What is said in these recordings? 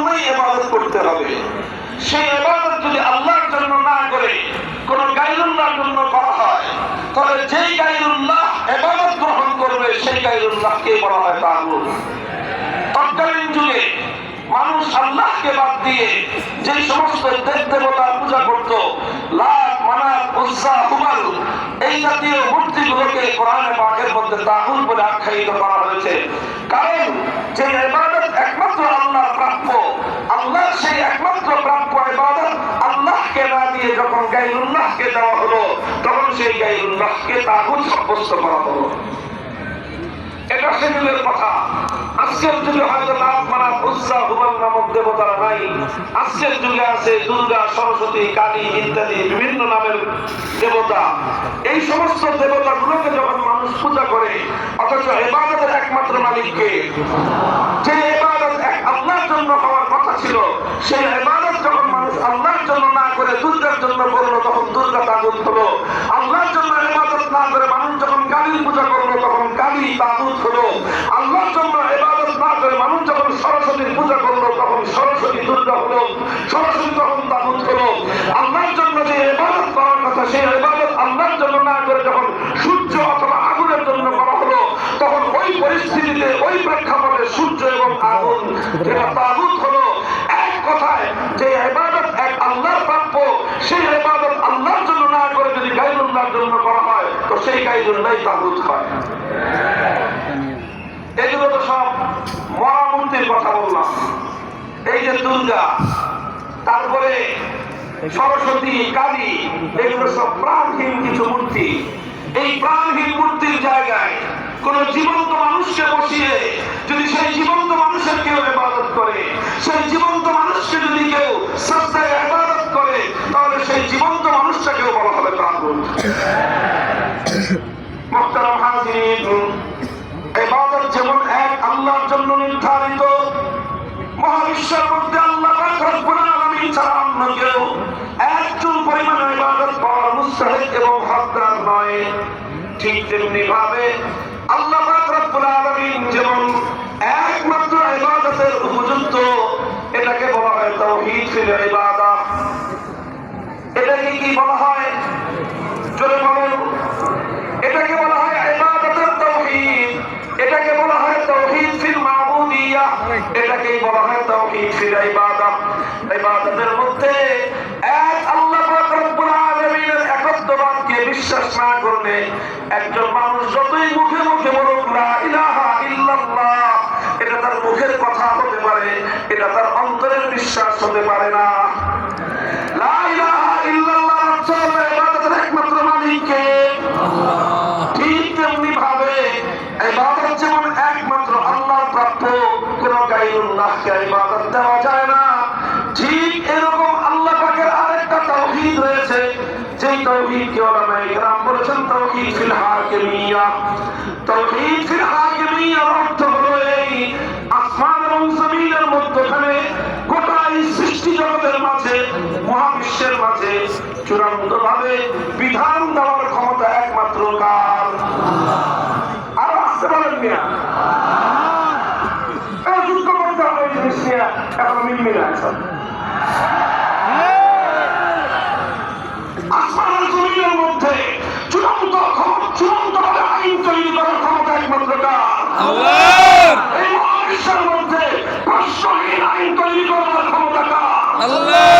জন্যই ইবাদত করতে হবে। সেই ইবাদত যদি আল্লাহর জন্য না করে, কোন গাইরুল্লাহর জন্য করা হয় তাহলে যেই গাইরুল্লাহ ইবাদত গ্রহণ করবে, সেই গাইরুল্লাহকে বলা হয় তাগুত। তৎকালীন যুগে মানুষ আল্লাহকে বাদ দিয়ে যে সমস্ত দেব দেবতার পূজা করত লাত মানাত হুমাল এই জাতীয় মূর্তিগুলোকে কোরআনে পাকের মধ্যে তাহুল বলে আখ্যায়িত করা হয়েছে কারণ যে ইবাদত একমাত্র আল্লাহ প্রাপ্য আল্লাহ সেই একমাত্র প্রাপ্য ইবাদত আল্লাহকে না দিয়ে যখন গাইরুল্লাহকে দেওয়া হলো, তখন সেই গাইরুল্লাহকে তাহুল সাব্যস্ত করা হলো। এটা সেদিনের কথা। আজকের যুগে হয়তো মানা নামক দেবতারা নাই। আজকের যুগে আছে দুর্গা, সরস্বতী, কালী ইত্যাদি বিভিন্ন নামের দেবতা। এই সমস্ত দেবতাগুলোকে যখন মানুষ পূজা করে, অথচ এবাদতের একমাত্র মালিককে, যে এবাদত এক আল্লাহর জন্য হওয়ার কথা ছিল সেই এবাদত যখন মানুষ আল্লাহর জন্য না করে দুর্গার জন্য করল, তখন দুর্গা তাগুত হলো। আল্লাহর জন্য এবাদত না করে মানুষ যখন পূজা করল, তখন কালী তাগুত হলো। আল্লাহর জন্য এবাদত না করে মানুষ যখন সরস্বতীর পূজা করল, তখন সরস্বতী দুর্গা হলো। সরস্বতী তখন তাগুত হলো। আল্লাহর জন্য যে এবাদত করার কথা, সেই এবাদত আল্লাহর জন্য না করে যখন সূর্য অথবা আগুনের জন্য করা হলো, তখন ওই পরিস্থিতিতে ওই প্রেক্ষাপটে সূর্য এবং আগুন, যেটা তাগুত হলো এক কথায় যে ইবাদত এক আল্লাহর প্রাপ্য সেই ইবাদত আল্লাহর জন্য না করে যদি গাইরুল্লাহর জন্য করা হয়, তো সেই গাইরুল্লাহ তাগুত হয় এগুলো তো সব মহামূর্তির কথা বললাম। এই যে দুর্গা, তারপরে সরস্বতী, কালী, এগুলো সব প্রাণহীন কিছু মূর্তি। এই প্রাণহীন মূর্তির জায়গায় কোন জীবন্ত মানুষকে বসিয়ে যদি সেই জীবন্ত মানুষের কেউ ইবাদত করে, সেই জীবন্ত মানুষকে যদি কেউ শ্রদ্ধায় ইবাদত করে তাহলে সেই জীবন্ত মানুষটাকেও বলা হবে প্রাণভূত মোহতারাম হাজিরিন, ইবাদত যেমন এক আল্লাহর জন্য নির্ধারিত, মহাবিশ্বের মধ্যে আল্লাহ রব্বুল ছাড়া কেউ একজন পরিমাণ ইবাদত করা মুস্তাহিক এবং হকদার নয়। ঠিক তেমনি ভাবে আল্লাহ রব্বুল আলামিন যেমন একমাত্র ইবাদতের উপযুক্ত, এটাকে বলা হয় তাওহীদ ফিল ইবাদাহ এটাকে কি বলা হয়? না করলে একজন মানুষ যতই মুখে মুখে বলুক, লা ইলাহা এটা তার মুখের কথা হতে পারে, এটা তার অন্তরের বিশ্বাস হতে পারে না লা ইলাহা ইল্লাল্লাহ অর্থ হলো ইবাদতের একমাত্র মালিককে ঠিক তেমনি ভাবে ইবাদত যেমন একমাত্র আল্লাহর প্রাপ্য কোন গায়রুল্লাহকে ইবাদত দেওয়া যায় না। ঠিক এরকম আল্লাহ পাকের আরেকটা তাওহীদ রয়েছে। যেই তাওহীদ কে ওলামায়ে কেরাম বলেছেন তাওহীদ ফিল হাকিমিয়া। তাওহীদ ফিল হাকিমিয়ার অর্থ হলো এই, আসমান এবং জমিনের মধ্যখানে গোটা এই সৃষ্টি জগতের মাঝে, মহাবিশ্বের মাঝে চূড়ান্ত ভাবে বিধান দেওয়ার ক্ষমতা একমাত্র কার আরও আসতে পারেন মিয়া এই যুদ্ধ করতে হবে এই জিনিস নিয়ে মিল মিল আছেন আসমান জমিনের মধ্যে চূড়ান্ত চূড়ান্ত ভাবে আইন তৈরি করার ক্ষমতা একমাত্র কার এই মহাবিশ্বের মধ্যে প্রশ্নহীন আইন তৈরি করার ক্ষমতা কার? আল্লাহ!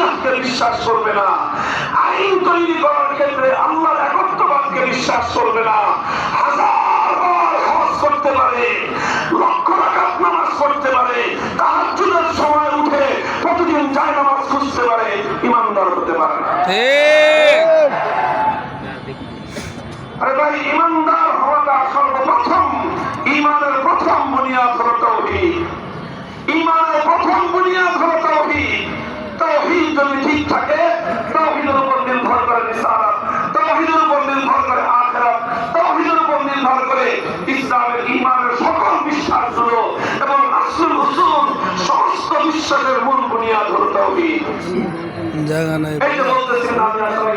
হাকিমিয়াতকে বিশ্বাস করবে না। আইন তৈরি করার ক্ষেত্রে আল্লাহর একত্ববাদকে বিশ্বাস করবে না। হাজার বার করতে পারে, লক্ষ রাখাত নামাজ করতে পারে তাহার সময় উঠে প্রতিদিন যায় নামাজ খুঁজতে পারে, ইমানদার হতে পারে না। যদি ঠিক থাকে তাহিদের উপর নির্ভর করে রিসালাত তাহিদের উপর নির্ভর করে আখরা তাহিদের উপর নির্ভর করে ইসলামের ইমানের সকল বিশ্বাসগুলো এবং আসল উসুল সমস্ত বিশ্বাসের মূল বুনিয়াদ হল তাহিদ জায়গা নাই। এই যে বলতেছেন আমি আসলে